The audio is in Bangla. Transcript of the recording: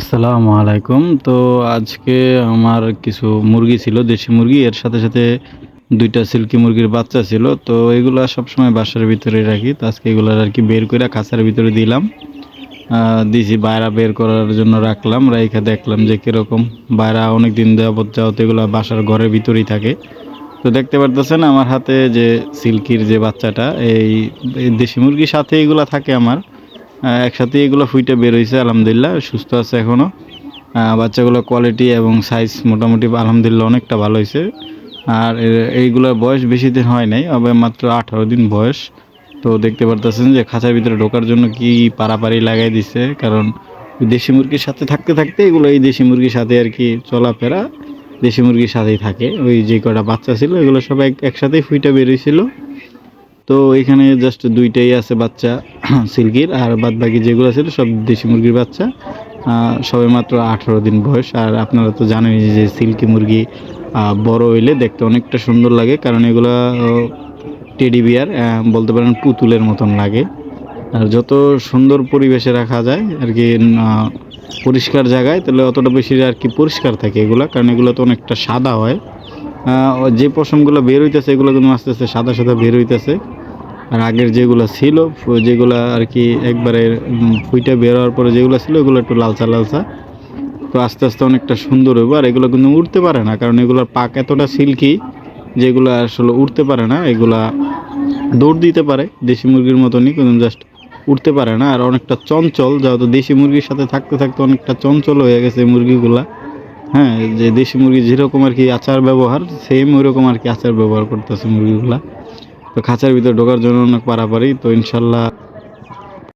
আসসালামু আলাইকুম। তো আজকে আমার কিছু মুরগি ছিল, দেশি মুরগি। এর সাথে সাথে দুইটা সিল্কি মুরগির বাচ্চা ছিল। তো এগুলা সবসময় বাসার ভিতরে রাখি। তো আজকে এগুলার আর কি বের করে খাঁচার ভিতরে দিলাম। দিছি, বাইরা বের করার জন্য রাখলাম। রাইখা দেখলাম যে কীরকম। বাইরা অনেক দিন যাবত যাওয়াতে এগুলো বাসার ঘরের ভিতরেই থাকে। তো দেখতে পারতেছেন আমার হাতে যে সিল্কির যে বাচ্চাটা, এই দেশি মুরগির সাথে এগুলা থাকে আমার। একসাথে এগুলো ফুইটে বের হয়েছে, আলহামদুলিল্লাহ, সুস্থ আছে এখনও বাচ্চাগুলো কোয়ালিটি এবং সাইজ মোটামুটি আলহামদুলিল্লাহ অনেকটা ভালো হয়েছে। আর এইগুলোর বয়স বেশি দিন হয় নাই তবে মাত্র আঠারো দিন বয়স। তো দেখতে পারতেছেন যে খাঁচার ভিতরে ঢোকার জন্য কি পারাপারি লাগাই দিছে, কারণ দেশি মুরগির সাথে থাকতে থাকতে এগুলো এই দেশি মুরগির সাথে আর কি চলাফেরা দেশি মুরগির সাথেই থাকে। ওই যে কটা বাচ্চা ছিল, এগুলো সব এক, একসাথেই ফুইটা বেরিয়েছিল তো এখানে জাস্ট দুইটাই আছে বাচ্চা সিল্কির, আর বাদ বাকি যেগুলো ছিল সব দেশি মুরগির বাচ্চা। সবে মাত্র আঠারো দিন বয়স, আর আপনারা তো জানেনই যে সিল্কি মুরগি বড় হইলে দেখতে অনেকটা সুন্দর লাগে, কারণ এগুলা টেডি বিয়ার বলতে পারেন পুতুলের মতন লাগে। আর যত সুন্দর পরিবেশে রাখা যায়, আর কি পরিষ্কার জায়গায়, তাহলে অতটা বেশি আর কি পরিষ্কার থাকে এগুলা, কারণ এগুলো তো অনেকটা সাদা হয়। যে পশমগুলো বের হইতেছে, এগুলো কিন্তু আস্তে আস্তে সাদা সাদা বের হইতেছে। আর আগের যেগুলো ছিল যেগুলো আর কি একবারে ফুইটা বের হওয়ার পরে যেগুলো ছিল, এগুলো একটু লালচা লালচা। তো আস্তে আস্তে অনেকটা সুন্দর হইব, আর এগুলো কিন্তু উঠতে পারে না, কারণ এগুলোর পাক এতটা সিল্কি যেগুলো আসলে উঠতে পারে না, এগুলা দৌড় দিতে পারে দেশি মুরগির মতনই, কিন্তু জাস্ট উঠতে পারে না। আর অনেকটা চঞ্চল, যেহেতু দেশি মুরগির সাথে থাকতে থাকতে অনেকটা চঞ্চল হয়ে গেছে মুরগিগুলা। হ্যাঁ যে দেশি মুরগি যেরকম আর কি আচার ব্যবহার সেম ওইরকম আর কি আচার ব্যবহার করতেছে মুরগিগুলা। তো খাঁচার ভিতরে ঢোকার জন্য অনেক পারাপারি, তো ইনশাল্লাহ